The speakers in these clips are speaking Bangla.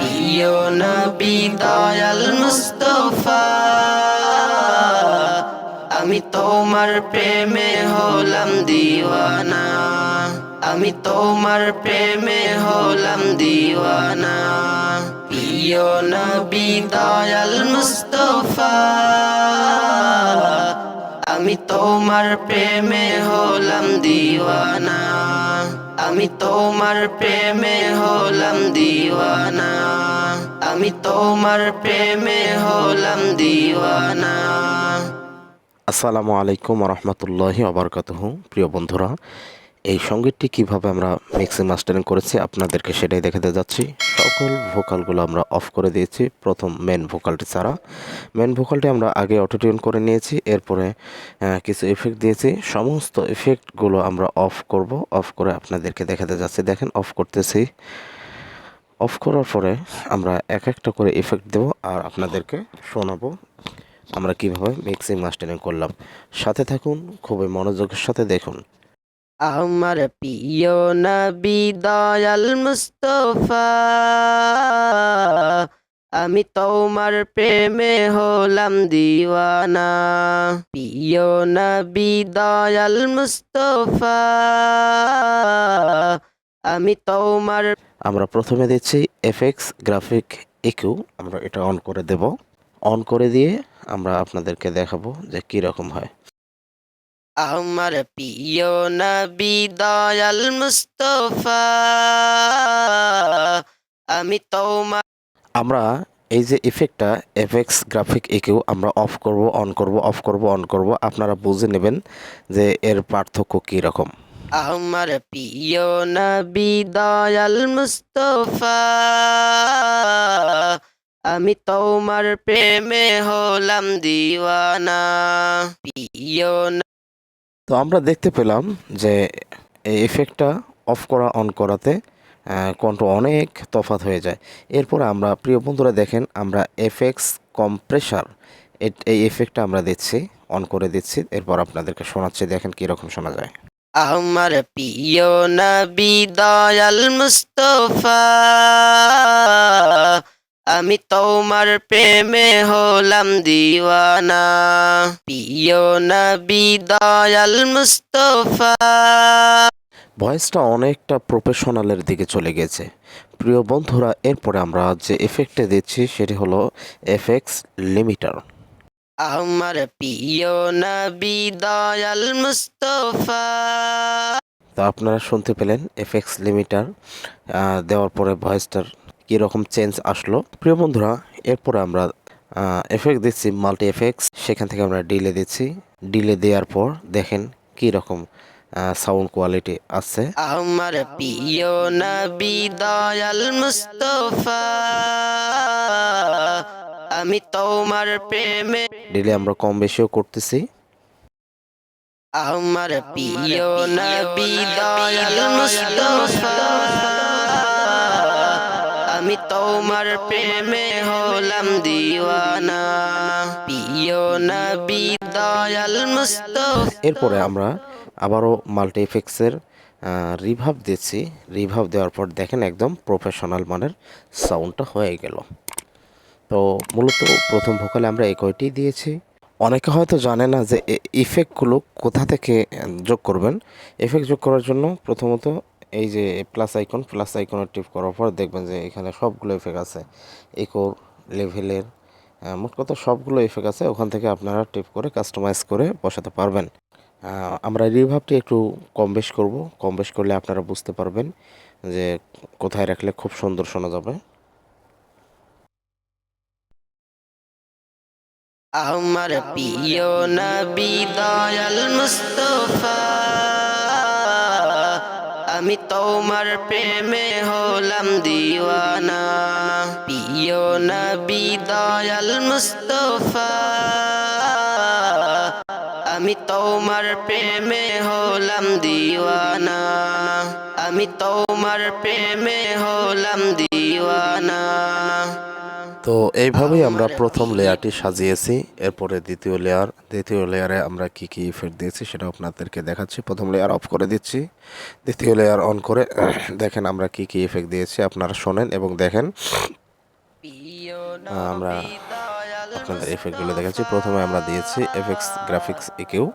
প্রিয় নবী দয়াল মুস্তফা, আমি তোমার প্রেমে হলাম দিওয়ানা। আমি তোমার প্রেমে হলাম দিওয়ানা। প্রিয় নবী দয়াল মুস্তফা, আমি তোমার প্রেমে হলাম দিওয়ানা। আমি তোমার প্রেমে হলাম দিওয়ানা। আমি তোমার প্রেমে হলাম দিওয়ানা। আসসালামু আলাইকুম রহমতুল্লাহি আবরকাতহ প্রিয় বন্ধুরা এই সঙ্গীতটি কীভাবে আমরা মিক্সিং মাস্টারিং করেছি আপনাদেরকে সেটাই দেখাতে যাচ্ছি। সকল ভোকালগুলো আমরা অফ করে দিয়েছি, প্রথম মেন ভোকালটি ছাড়া। মেন ভোকালটি আমরা আগে অটোটিউন করে নিয়েছি, এরপরে কিছু এফেক্ট দিয়েছি। সমস্ত এফেক্টগুলো আমরা অফ করব অফ করে আপনাদেরকে দেখাতে যাচ্ছি। দেখেন অফ করতেছি। অফ করার পরে আমরা এক একটা করে এফেক্ট দেব আর আপনাদেরকে শোনাবো আমরা কীভাবে মিক্সিং মাস্টারিং করলাম। সাথে থাকুন, খুবই মনোযোগের সাথে দেখুন। আমার প্রিয় নবী দয়াল মুস্তফা, আমি তোমার প্রেমে হলাম দিওয়ানা। প্রিয় নবী দয়াল মুস্তফা, আমি তোমার আমরা প্রথমে দিচ্ছি এফএক্স গ্রাফিক ইকিউ আমরা এটা অন করে দেব। অন করে দিয়ে আমরা আপনাদেরকে দেখাবো যে কী রকম হয়। আমার প্রিয় নবী দয়াল মুস্তফা আমি তোমার আমরা এই যে ইফেক্টটা এফএক্স গ্রাফিক ইকিউ আমরা অফ করব অন করব অফ করব অন করব আপনারা বুঝে নেবেন যে এর পার্থক্য কী রকম। আমার প্রিয় নবী দয়াল মুস্তফা আমি তোমার প্রেমে হলাম দিওয়ানা। প্রিয় তো আমরা দেখতে পেলাম যে এই এফেক্টটা অফ করা অন করাতে কন্ট্রো অনেক তফাৎ হয়ে যায়। এরপর আমরা, প্রিয় বন্ধুরা দেখেন, আমরা এফেক্স কম্প্রেসার এই এফেক্টটা আমরা দিচ্ছি অন করে দিচ্ছি। এরপর আপনাদেরকে শোনাচ্ছি, দেখেন কীরকম শোনা যায়। আমার প্রিয় নবী দয়াল মুস্তফা আমি তোমার প্রেমে হলাম দিওয়ানা। প্রিয় নবী দয়াল মুস্তফা। ভয়েসটা অনেকটা প্রফেশনালের দিকে চলে গেছে। প্রিয় বন্ধুরা এরপরে আমরা যে এফেক্টে দিচ্ছি সেটি হলো এফএক্স লিমিটার। আমার প্রিয় নবী দয়াল মুস্তফা। তো আপনারা শুনতে পেলেন এফএক্স লিমিটার দেওয়ার পরে ভয়েসটার কীরকম চেঞ্জ আসলো। প্রিয় বন্ধুরা এরপরে আমরা এফেক্ট দিচ্ছি মাল্টি এফেক্টস সেখান থেকে আমরা ডিলে দিচ্ছি। ডিলে দেওয়ার পর দেখেন কী রকম সাউন্ড কোয়ালিটি আছে আমার প্রিয় নবী দয়াল মুস্তফা আমি তোমার প্রেমে ডিলে আমরা কম বেশিও করতেছি। আমার প্রিয় নবী দয়াল মুস্তফা আমি তোমার প্রেমে হলাম দিওয়ানা। প্রিয় নবী, দয়াল মুস্তফা। এরপরে আমরা আবারও মাল্টি এফেক্টসের রিভাব দিচ্ছি। রিভাব দেওয়ার পর দেখেন একদম প্রফেশনাল মানের সাউন্ডটা হয়ে গেল। তো মূলত প্রথম ভোকালে আমরা এই কয়টি দিয়েছি। অনেকে হয়তো জানে না যে ইফেক্টগুলো কোথা থেকে যোগ করবেন। এফেক্ট যোগ করার জন্য প্রথমত এই যে প্লাস আইকন প্লাস আইকনের টিপ করার পর দেখবেন যে এখানে সবগুলো এফেক্ট আছে। ইকোর লেভেলের মোট কথা সবগুলো এফেক্ট আছে, ওখান থেকে আপনারা টিপ করে কাস্টমাইজ করে বসাতে পারবেন। আমরা রিভাবটি একটু কম বেশ করব, কম বেশ করলে আপনারা বুঝতে পারবেন যে কোথায় রাখলে খুব সুন্দর শোনা যাবে। আমার প্রিয় নবী দয়াল মুস্তফা। আমি তোমার প্রেমে হলাম দিওয়ানা। প্রিয় নবী দয়াল মুস্তফা। আমি তোমার প্রেমে হলাম দিওয়ানা। আমি তোমার প্রেমে হলাম দিওয়ানা। তো এইভাবেই আমরা প্রথম লেয়ারটি সাজিয়েছি, এরপরে দ্বিতীয় লেয়ার দ্বিতীয় লেয়ারে আমরা কি কি ইফেক্ট দিয়েছি সেটা আপনাদেরকে দেখাচ্ছি। প্রথম লেয়ার অফ করে দিচ্ছি, দ্বিতীয় লেয়ার অন করে, দেখেন আমরা কি কি ইফেক্ট দিয়েছি, আপনারা শোনেন এবং দেখেন। আমরা আপনাদের এফেক্টগুলো দেখাচ্ছি, প্রথমে আমরা দিয়েছি এফএক্স গ্রাফিক্স একেও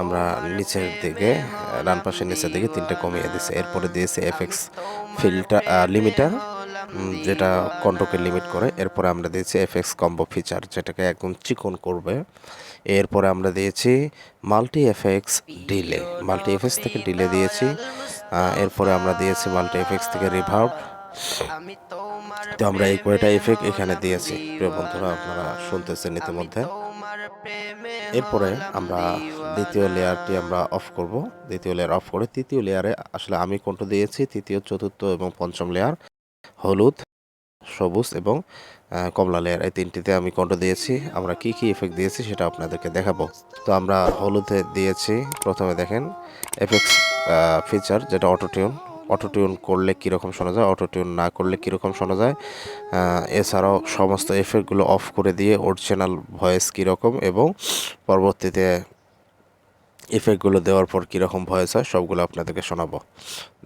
আমরা নিচের দিকে, ডান পাশের নিচের দিকে তিনটে কমিয়ে দিয়েছি, এরপরে দিয়েছি এফএক্স ফিল্টার লিমিটার যেটা কন্ট্রোকে লিমিট করে এরপরে আমরা দিয়েছি এফএক্স কম্বো ফিচার যেটাকে একদম চিকন করবে। এরপরে আমরা দিয়েছি multi FX delay multi FX থেকে ডিলে দিয়েছি। এরপরে আমরা দিয়েছি মাল্টি এফএক্স থেকে রিভার্ব তো আমরা এই কয়টা এফেক্ট এখানে দিয়েছি। প্রিয় বন্ধুরা আপনারা শুনতেছেন ইতিমধ্যে। এরপরে আমরা দ্বিতীয় লেয়ারটি আমরা অফ করব। দ্বিতীয় লেয়ার অফ করে তৃতীয় লেয়ারে আসলে আমি কোনটা দিয়েছি? তৃতীয় চতুর্থ এবং পঞ্চম লেয়ার হলুদ, সবুজ এবং কমলা লেয়ার এই তিনটিতে আমি কন্ট দিয়েছি। আমরা কি কি এফেক্ট দিয়েছি সেটা আপনাদেরকে দেখাবো। তো আমরা হলুদে দিয়েছি, প্রথমে দেখেন এফেক্টস ফিচার যেটা অটোটিউন অটোটিউন করলে কীরকম শোনা যায় অটোটিউন না করলে কীরকম শোনা যায় এছাড়াও সমস্ত এফেক্টগুলো অফ করে দিয়ে অরিজিনাল ভয়েস কীরকম এবং পরবর্তীতে এফেক্টগুলো দেওয়ার পর কীরকম ভয়েস হয়, সবগুলো আপনাদেরকে শোনাবো।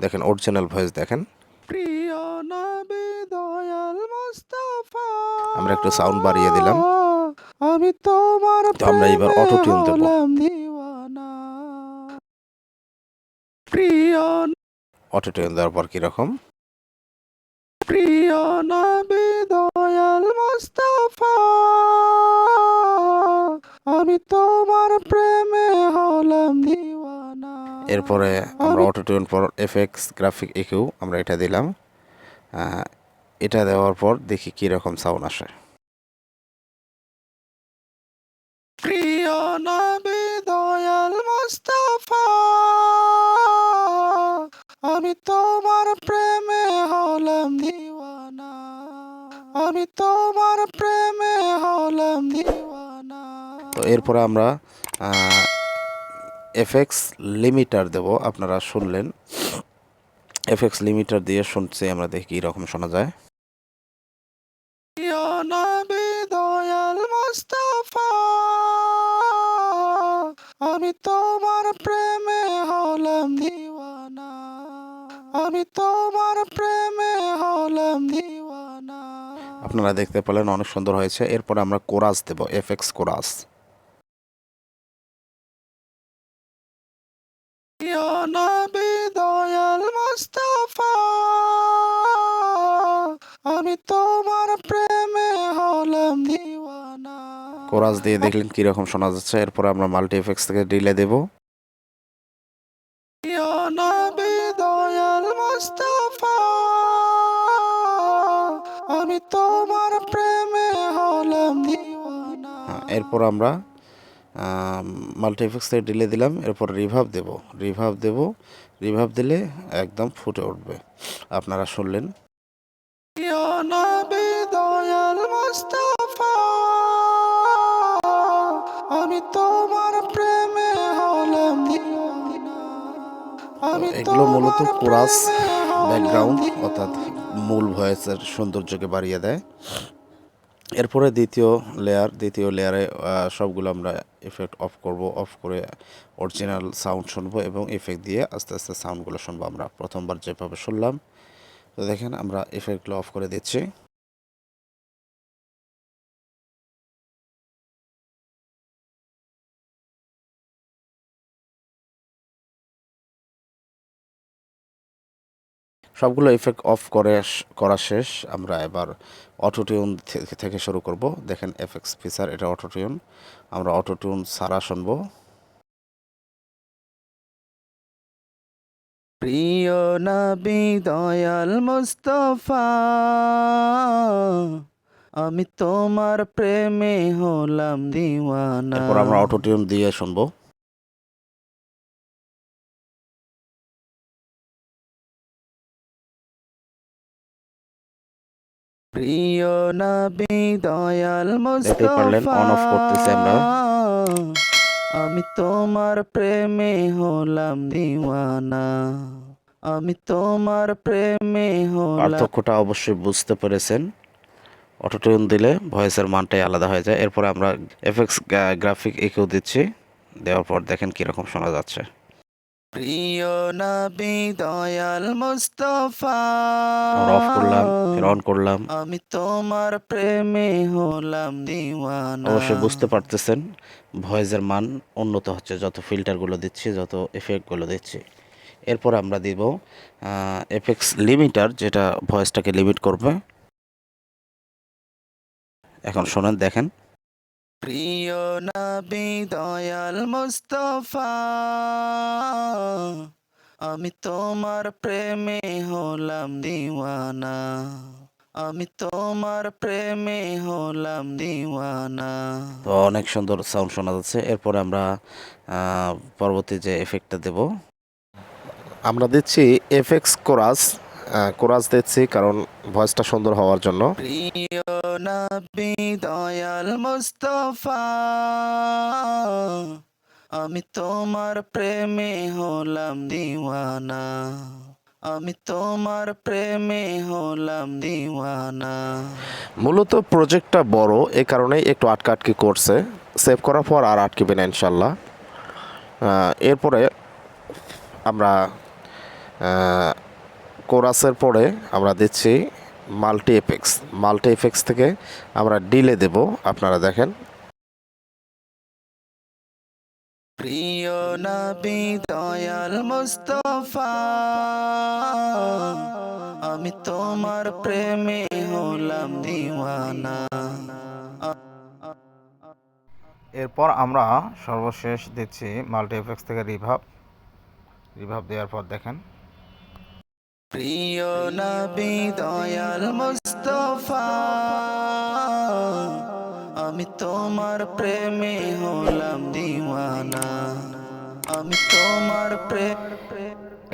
দেখেন অরিজিনাল ভয়েস দেখেন। নবী দয়াল মুস্তাফা। আমরা একটু সাউন্ড বাড়িয়ে দিলাম। আমি তোমার তো আমরা এবার প্রেমে auto-tune দেব। প্রিয় অটোটিউন দেওয়ার পর কীরকম? প্রিয় নবী দয়াল মুস্তাফা। আমি তোমার প্রেমে হলাম দিওয়ানা। এরপরে আমরা অটোটিউন পর এফএক্স গ্রাফিক একেও আমরা এটা দিলাম। এটা দেওয়ার পর দেখি কীরকম সাউন্ড আসে। প্রিয় নবী দয়াল মুস্তাফা আমি তোমার প্রেমে হলাম দিওয়ানা। আমি তোমার প্রেমে হলাম দিওয়ানা। তো এরপরে আমরা এফএক্স লিমিটার দেব আপনারা শুনলেন। এফএক্স লিমিটার দিয়ে শুনছি আমরা দেখি কীরকম শোনা যায়। আমি তোমার প্রেমে হলাম দিওয়ানা আমি তোমার প্রেমে হলাম দিওয়ানা। আপনারা দেখতে পেলেন অনেক সুন্দর হয়েছে এরপরে আমরা কোরাস দেব এফএক্স কোরাস। প্রিয় কোরাস দিয়ে দেখলেন কীরকম শোনা যাচ্ছে। এরপরে আমরা মাল্টি এফএক্স থেকে ডিলে দেব। আমি তোমার প্রেমে হলাম এরপর আমরা মাল্টি এফএক্স থেকে ডিলে দিলাম। এরপর রিভাব দেব। রিভাব দেব। রিভাব দিলে একদম ফুটে উঠবে। আপনারা শুনলেন। এগুলো মূলত কোরাস ব্যাকগ্রাউন্ড অর্থাৎ মূল ভয়েসের সৌন্দর্যকে বাড়িয়ে দেয়। এরপরে দ্বিতীয় লেয়ার দ্বিতীয় লেয়ারে সবগুলো আমরা এফেক্ট অফ করব অফ করে অরিজিনাল সাউন্ড শুনব এবং এফেক্ট দিয়ে আস্তে আস্তে সাউন্ডগুলো শুনব আমরা। প্রথমবার যেভাবে শুনলাম, তো দেখেন আমরা এফেক্টগুলো অফ করে দিচ্ছি। সবগুলো এফেক্ট অফ করে করা শেষ। আমরা এবার অটোটিউন থেকে শুরু করব। দেখেন এফএক্স ফিচার এটা অটোটিউন আমরা অটোটিউন সারা শুনব। প্রিয় নবী দয়াল মুস্তফা, আমি তোমার প্রেমে হলাম দিওয়ানা। আমরা অটোটিউন দিয়ে শুনব। প্রিয় নবী দয়াল আমরা। আমি তোমার প্রেমে হলাম দিওয়ানা। আমি তোমার প্রেমে হলাম। পার্থক্যটা অবশ্যই বুঝতে পেরেছেন। অটোটিউন দিলে ভয়েসের মানটাই আলাদা হয়ে যায়। এরপর আমরা এফএক্স গ্রাফিক একেও দিচ্ছি। দেওয়ার পর দেখেন কীরকম শোনা যাচ্ছে। প্রিয় নবী দয়াল মুস্তফা। অফ করলাম ফের অন করলাম। আমি তোমার প্রেমে হলাম দিওয়ানা। অবশ্যই বুঝতে পারতেছেন ভয়েসের মান উন্নত হচ্ছে। যত ফিল্টারগুলো দিচ্ছি যত এফেক্টগুলো দিচ্ছি। এরপর আমরা দিব এফেক্টস লিমিটার যেটা ভয়েসটাকে লিমিট করবে। এখন শোনেন দেখেন। প্রিয় নবী দয়াল মুস্তফা, আমি তোমার প্রেমে হলাম দিওয়ানা, আমি তোমার প্রেমে হলাম দিওয়ানা। তো অনেক সুন্দর সাউন্ড শোনা যাচ্ছে। এরপরে আমরা পরবর্তী যে এফেক্টটা দেব। আমরা দিচ্ছি এফেক্স কোরাস। কোরাস দিচ্ছি কারণ ভয়েসটা সুন্দর হওয়ার জন্য। প্রিয় নবী দয়াল মুস্তফা আমি তোমার প্রেমে হলাম দিওয়ানা। আমি তোমার প্রেমে হলাম দিওয়ানা। মূলত প্রজেক্টটা বড় এ কারণেই একটু আটকা আটকি করছে। সেভ করার পর আর আটকিবে না ইনশাল্লাহ এরপরে আমরা কোরাসের পরে আমরা দিচ্ছি মাল্টি এফেক্স মাল্টি এফেক্স থেকে আমরা ডিলে দেব আপনারা দেখেন। প্রিয় নবী দয়াল মুস্তফা আমি তোমার প্রেমে হলাম দিওয়ানা। এরপর আমরা সর্বশেষ দিচ্ছি মাল্টি এফেক্স থেকে রিভাব। রিভাব দেওয়ার পর দেখেন। প্রিয় নবী দয়াল মুস্তফা, আমি তোমার প্রেমে হলাম দিওয়ানা। আমি তোমার প্রেম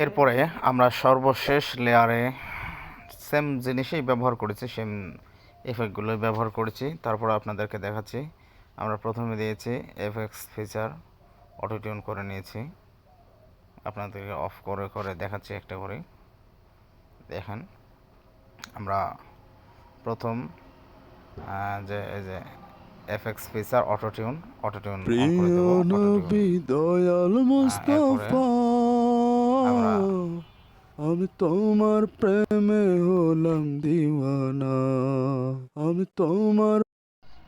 এরপরে আমরা সর্বশেষ লেয়ারে সেম জিনিসই ব্যবহার করেছি সেম এফেক্টগুলোই ব্যবহার করেছি। তারপর আপনাদেরকে দেখাচ্ছি। আমরা প্রথমে দিয়েছি এফএক্স ফিচার অটোটিউন করে নিয়েছি। আপনাদেরকে অফ করে করে দেখাচ্ছি একটা করে। দেখেন আমরা প্রথম যে এই যে FX feature auto tune autotune autotune Dayal Mustafa, আমি তোমার প্রেমে হলাম দিওয়ানা আমি তোমার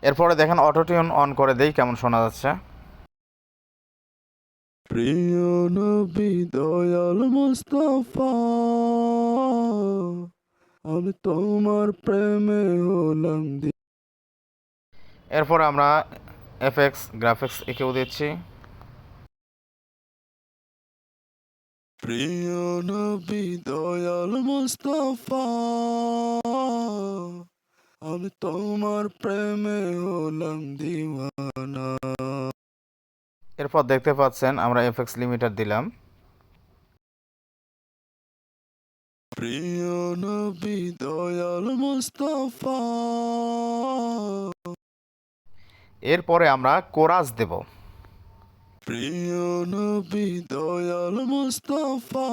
এরপরে দেখেন অটো টিউন অন করে দেই কেমন শোনা যাচ্ছে। প্রিয় নবী দয়াল মুস্তফা আমি তোমার প্রেমে হলাম দি এরপর আমরা এফএক্স গ্রাফিক্স একেও দিচ্ছি। প্রিয় নবী দয়াল মুস্তফা আমি তোমার প্রেমে হলাম দিওয়ানা। এরপর দেখতে পাচ্ছেন আমরা এফএক্স লিমিটার দিলাম। প্রিয় নবী দয়াল মুস্তফা। এরপরে আমরা কোরাস দেব। প্রিয় নবী দয়াল মুস্তফা।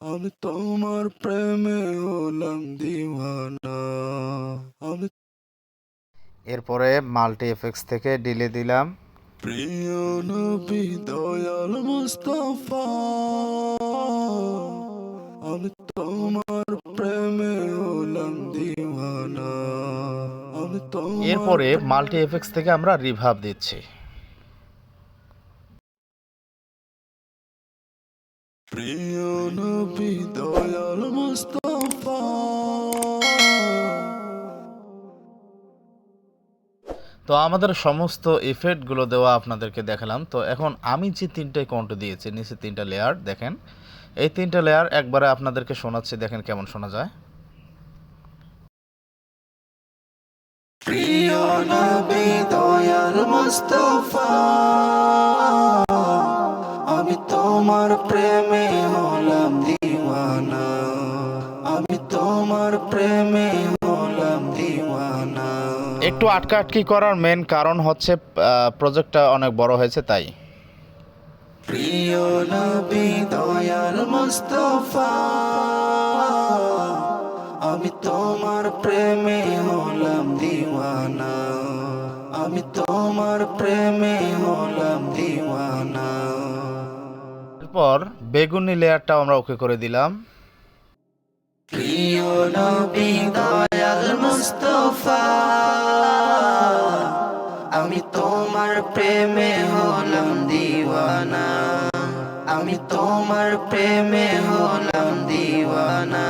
আমি তোমার প্রেমে হলাম দিওয়ানা। আমি এরপরে মাল্টি এফএক্স থেকে ডিলে দিলাম। প্রিয় নবী দয়াল মুস্তফা আমি তোমার প্রেমে হলাম দিওয়ানা আমি তোমার এরপরে মাল্টি এফএক্স থেকে আমরা রিভাব দিচ্ছি। প্রিয় নবী দয়াল মুস্তফা তো আমাদের সমস্ত ইফেক্টগুলো দেওয়া আপনাদেরকে দেখালাম। তো এখন আমি যে তিনটে কন্ট দিয়েছি, নিচে তিনটা লেয়ার দেখেন। এই তিনটা লেয়ার একবারে আপনাদেরকে শোনাচ্ছি, দেখেন কেমন শোনা যায়। আমি তোমার প্রেমে হলাম দিওয়ানা। আমি তোমার প্রেমে একটু আটকা আটকি করার মেন কারণ হচ্ছে প্রজেক্টটা অনেক বড় হয়েছে তাই। প্রিয় নবী দয়াল মুস্তফা আমি তোমার প্রেমে হলাম দিওয়ানা। আমি তোমার প্রেমে হলাম দিওয়ানা। এরপর বেগুনি লেয়ারটাও আমরা ওকে করে দিলাম। প্রিয় নবী দয়াল মুস্তফা আমি তোমার প্রেমে হলাম দিওয়ানা। আমি তোমার প্রেমে হলাম দিওয়ানা।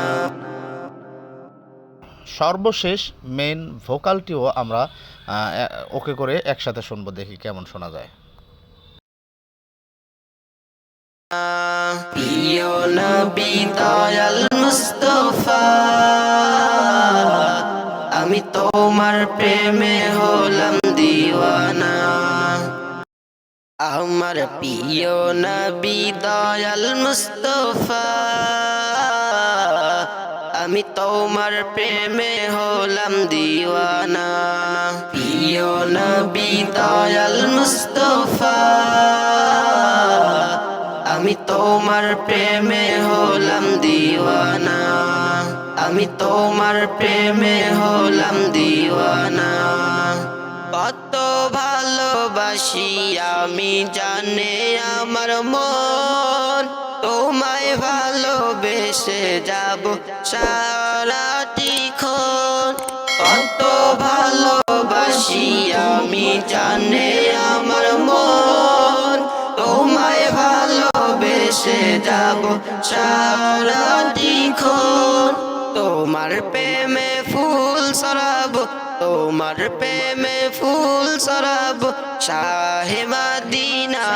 সর্বশেষ মেন ভোকালটিও আমরা ওকে করে একসাথে শুনব দেখি কেমন শোনা যায়। প্রিয় নবী দয়াল মুস্তফা আমি তোমার প্রেমে হলাম দিওয়ানা। আমার প্রিয় নবী দয়াল মুস্তফা, আমি তোমার প্রেমে হলাম দিওয়ানা। প্রিয় নবী দয়াল মুস্তফা, আমি তোমার প্রেমে হলাম দিওয়ানা। আমি তোমার প্রেমে হলাম দিওয়ানা। ভালোবাসি, আমি জানে আমার মন। তোমায় ভালোবেসে যাব সারাটি ক্ষণ। কত ভালোবাসি, আমি জানে আমার মন। তোমায় ভালোবেসে যাব সারাটি ক্ষণ। তোমার প্রেমে ফুল সরাব, তোমার প্রেমে ফুল সরাব, শাহে মাদিনা।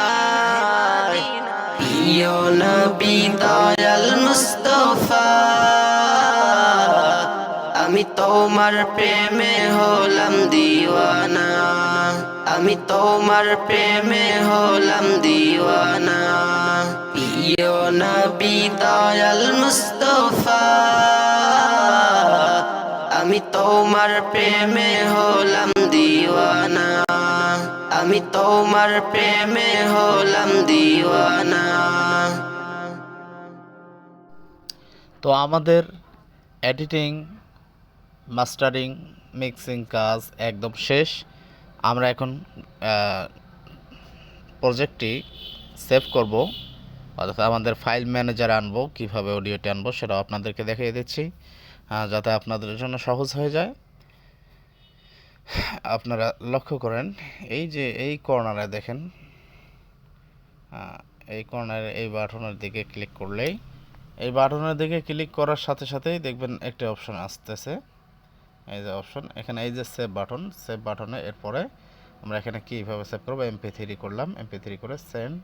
প্রিয় নবী দয়াল মুস্তফা, আমি তোমার প্রেমে হলাম দিওয়ানা। আমি তোমার প্রেমে হলাম দিওয়ানা। প্রিয় নবী দয়াল মুস্তফা আমি তোমার প্রেমে হলাম দিওয়ানা। আমি তোমার প্রেমে হলাম দিওয়ানা। তো আমাদের এডিটিং মাস্টারিং মিক্সিং কাজ একদম শেষ। আমরা এখন প্রজেক্টটি সেভ করব। অর্থাৎ আমাদের ফাইল ম্যানেজার আনব, কীভাবে অডিওটি আনব সেটাও আপনাদেরকে দেখিয়ে দিচ্ছি। যাতে আপনাদের জন্য সহজ হয়ে যায়। আপনারা লক্ষ্য করেন, এই যে এই কর্নারে দেখেন এই কর্নারে এই বাটনের দিকে ক্লিক করলেই, এই বাটনের দিকে ক্লিক করার সাথে সাথেই দেখবেন একটা অপশন আসতেছে। এই যে অপশন, এখানে এই যে সেভ বাটন, সেভ বাটনে এরপরে আমরা এখানে কীভাবে সেভ করব? এমপি থ্রি করলাম, এমপি থ্রি করে সেন্ড।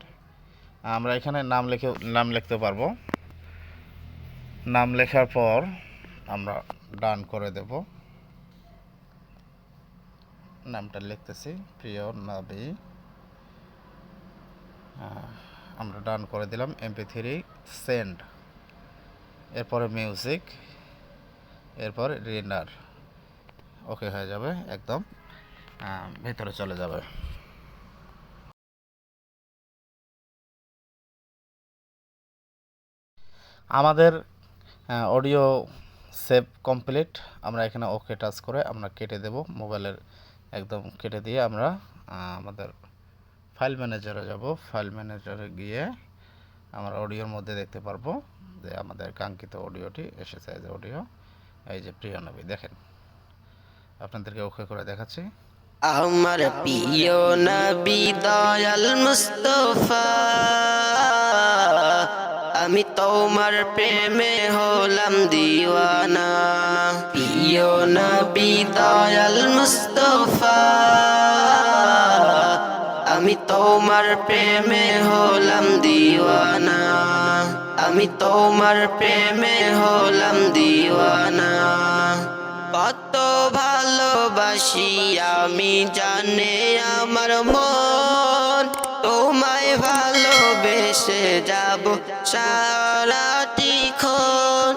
আমরা এখানে নাম লিখে, নাম লিখতে পারব। নাম লেখার পর আমরা ডান করে দেব। নামটা লিখতেছি, প্রিয় নাবি। আমরা ডান করে দিলাম এমপি থ্রি সেন্ড এরপরে মিউজিক এরপর রিনার ওকে হয়ে যাবে, একদম। ভেতরে চলে যাবে। আমাদের অডিও সেভ কমপ্লিট। আমরা এখানে ওকে টাচ করে আমরা কেটে দেব। মোবাইলের একদম কেটে দিয়ে আমরা আমাদের ফাইল ম্যানেজারে যাব। ফাইল ম্যানেজারে গিয়ে আমরা অডিওর মধ্যে দেখতে পারব যে আমাদের কাঙ্ক্ষিত অডিওটি এসেছে যে অডিও এই যে প্রিয় নবী দেখেন। আপনাদেরকে ওকে করে দেখাচ্ছি। আমার প্রিয় নবী দয়াল মুস্তফা। আমি তোমার প্রেমে হলাম দিওয়ানা। প্রিয় নবী দয়াল মুস্তফা, আমি তোমার প্রেমে হলাম দিওয়ানা। আমি তোমার প্রেমে হলাম দিওয়ানা। কত ভালোবাসি আমি জানে আমার মন। তোমায় ভালোবেসে যাব সারাটি ক্ষণ।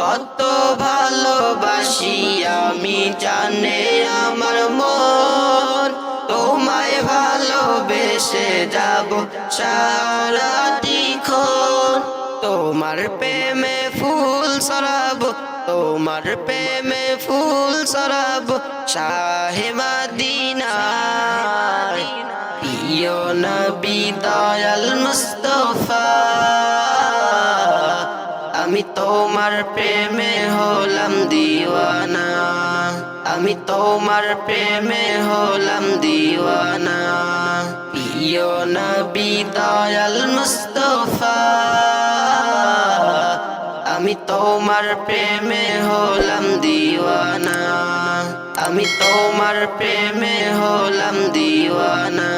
কত ভালোবাসি আমি জানে আমার মন। তোমায় ভালোবেসে যাব সারাটি ক্ষণ। তোমার প্রেমে ফুল সরাব, তোমার প্রেমে ফুল সরাব, শাহে মাদিনা প্রিয় নবী দয়াল মুস্তফা আমি তোমার প্রেমে হলাম দিওয়ানা আমি তোমার প্রেমে হলাম দিওয়ানা প্রিয় নবী দয়াল মুস্তফা আমি তোমার প্রেমে হলাম দিওয়ানা আমি তোমার প্রেমে হলাম দিওয়ানা